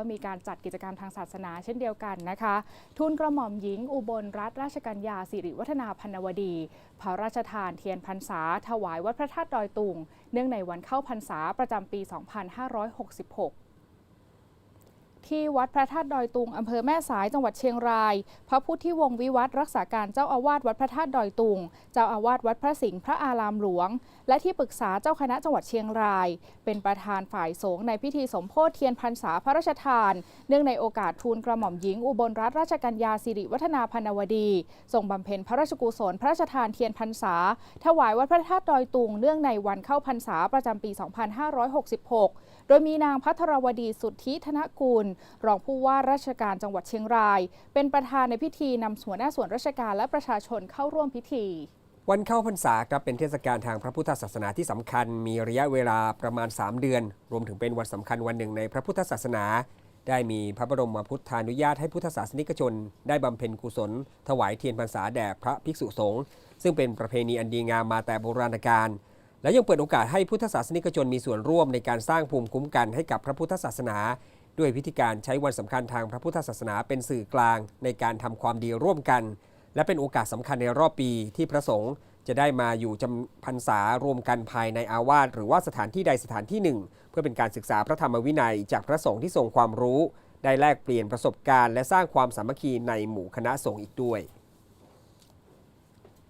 ก็มีการจัดกิจกรรมทางศาสนาเช่นเดียวกันนะคะ ทุนกระหม่อมหญิงอุบลรัตนราชกัญญาสิริวัฒนาพันวดี พระราชทานเทียนพรรษา ถวายวัดพระธาตุดอยตุง เนื่องในวันเข้าพรรษาประจำปี 2566ที่วัดพระธาตุดอยตุงอำเภอแม่สายจังหวัดเชียงราย พระพุทธที่วงศ์วิวัฒน์รักษาการเจ้าอาวาสวัดพระธาตุดอยตุง เจ้าอาวาสวัดพระสิงห์พระอารามหลวง และที่ปรึกษาเจ้าคณะจังหวัดเชียงราย เป็นประธานฝ่ายสงฆ์ในพิธีสมโพธิเทียนพรรษาพระราชทาน เนื่องในโอกาสทูลกระหม่อมหญิงอุบลรัตนราชกัญญาสิริวัฒนาพนวดีทรงบำเพ็ญพระราชกุศลพระราชทานเทียนพรรษา ถวายวัดพระธาตุดอยตุงเนื่องในวันเข้าพรรษาประจำปี 2566 โดยมีนางพัทรวดีสุทธิธนกุลรองผู้ว่าราชการจังหวัดเชียงราย เป็นประธานในพิธีนำส่วนหน้าส่วนราชการและประชาชนเข้าร่วมพิธี วันเข้าพรรษาครับเป็นเทศกาลทางพระพุทธศาสนาที่สำคัญ มีระยะเวลาประมาณ 3 เดือน รวมถึงเป็นวันสำคัญวันหนึ่งในพระพุทธศาสนา ได้มีพระบรมพุทธานุญาตให้พุทธศาสนิกชน ได้บำเพ็ญกุศล ถวายเทียนพรรษาแด่พระภิกษุสงฆ์ซึ่งเป็นประเพณีอันดีงามมาแต่โบราณกาลและยังเปิดโอกาสให้พุทธศาสนิกชนมีส่วนร่วมในการสร้างภูมิคุ้มกันให้กับพระพุทธศาสนา ด้วยพิธีการใช้วันสำคัญทางพระพุทธศาสนาเป็นสื่อกลางในการทำความดีร่วมกัน และเป็นโอกาสสำคัญในรอบปีที่พระสงฆ์จะได้มาอยู่จำพรรษารวมกันภายในอาวาสหรือว่าสถานที่ใดสถานที่หนึ่ง เพื่อเป็นการศึกษาพระธรรมวินัย จากพระสงฆ์ที่ทรงความรู้ ได้แลกเปลี่ยนประสบการณ์ และสร้างความสามัคคีในหมู่คณะสงฆ์อีกด้วย